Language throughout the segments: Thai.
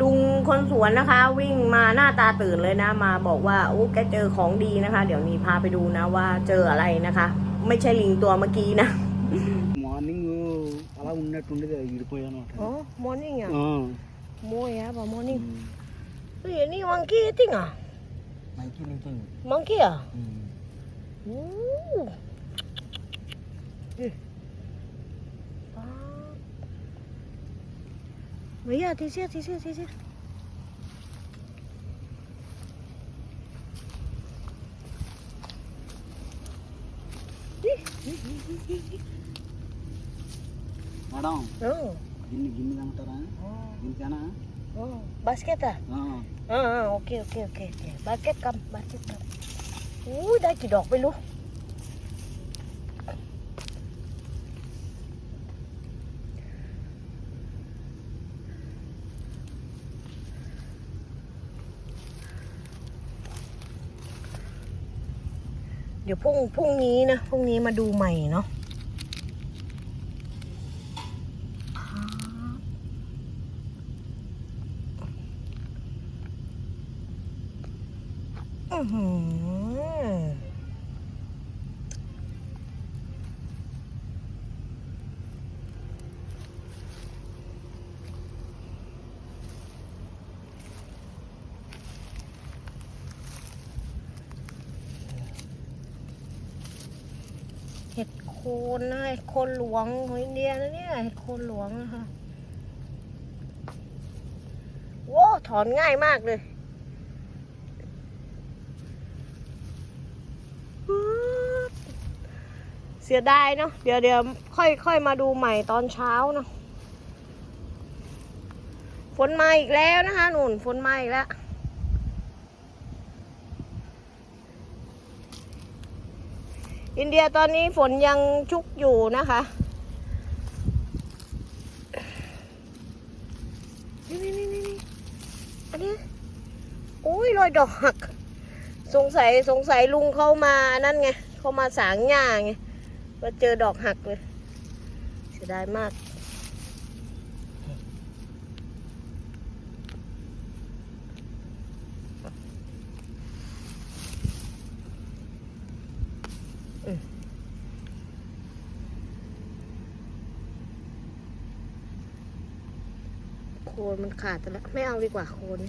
ลุงคนสวนนะคะ วิ่งมาหน้าตาตื่นเลยนะ มาบอกว่าโอ้แกเจอของดีนะคะ เดี๋ยวนี้พาไปดูนะว่าเจออะไรนะคะ ไม่ใช่ลิงตัวเมื่อกี้นะ మార్నింగ్ అలా ఉన్నట్టుండేది విడిపోయానుอ๋อ morning อ่ะ ఆ. โมยอ่ะป่ะ morning เฮ้ยนี่มังกี้จริงอ่ะ మంచి Mais y'a, t'es sûr, t'es sûr, t'es sûr. Madam. Oh. Ini gini dah motor ah. Ini. Ah. Oh, basket ah. Ha. Okay okay okey. Basket kam, basket kam. Uh, dah kidok peluh. เดี๋ยวพรุ่งพรุ่งนี้นะพรุ่งนี้มาดูใหม่เนาะอือหือ เห็ดโคนนะเห็ดโคนหลวงของอินเดียนะเนี่ยเห็ดโคนหลวงนะคะโว้ถอนง่ายมากเลยเสียดายเนาะเดี๋ยวเดี๋ยวค่อยค่อยมาดูใหม่ตอนเช้าเนาะฝนมาอีกแล้วนะคะหนุนฝนมาอีกแล้ว อินเดียตอนนี้ฝนยังชุกอยู่นะคะนี่นี่นี่นี่อันนี้โอ้ยรอยดอกหัก สงสัยสงสัยลุงเข้ามานั่นไง เข้ามาสางหญ้าไงมาเจอดอกหักเลย เสียดายมาก โคนมันขาดไปแล้วไม่เอาดีกว่าโคน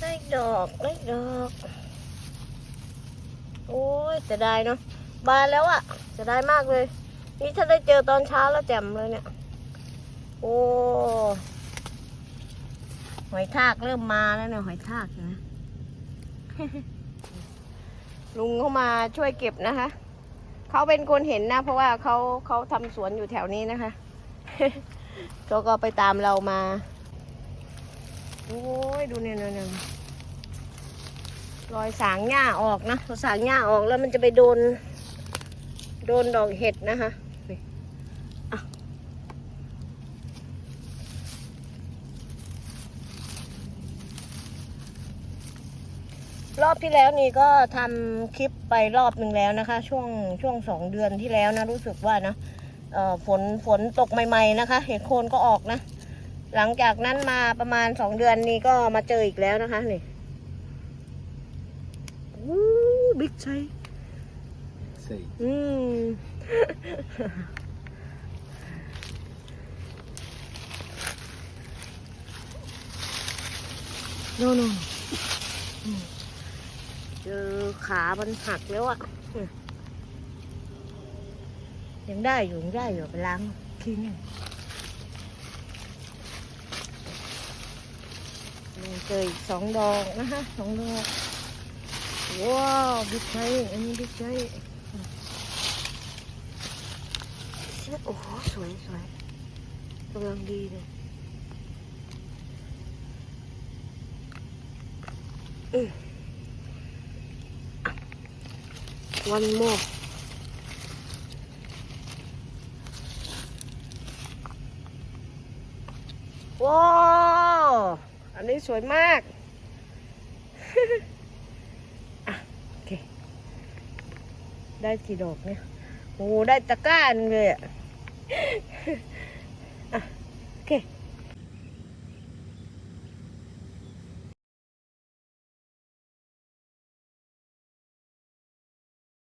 ได้ดอกได้ดอก โอ้ยจะได้เนาะบานแล้วอะจะได้มากเลย นี่ถ้าได้เจอตอนเช้าแล้วแจ่มเลยเนี่ย โอ้หอยทากเริ่มมาแล้วเนี่ยหอยทากนไหมลุงเข้ามาช่วยเก็บนะคะ เขาเป็นคนเห็นนะ เพราะว่าเขาเขาทำสวนอยู่แถวนี้นะคะเขาก็ไปตามเรามา โอ้ยดูเนี่ยเนี่ยเนี่ยรอยสางหญ้าออกนะสางหญ้าออกแล้วมันจะไปโดน โดนดอกเห็ดนะคะ อบที่แล้วนี่ก็ทำคลิปไปรอบหนึ่งแล้วนะคะ ช่วงช่วงสองเดือนที่แล้วนะรู้สึกว่านะเอ่อฝนฝนตกใหม่ๆนะคะ เห็ดโคนก็ออกนะ หลังจากนั้นมาประมาณสองเดือนนี้ก็มาเจออีกแล้วนะคะนี่วู้บิ๊กไซ సై อืมโน่นนเจอ ขามันหักแล้วอะอืมยังได้อยู่ยังได้อยู่ไปล้างทิ้งยังเจออีกสองดอกนะคะสองดอกว้าวบิ๊กไซส์อันนี้บิ๊กไซส์โอ้โหสวยสวยกำลังดีเลยวัน โมว้าวอันนี้สวยมากอะโอเค ได้กี่ดอกเนี่ย โอ้ ได้ตะกร้านเลยอะ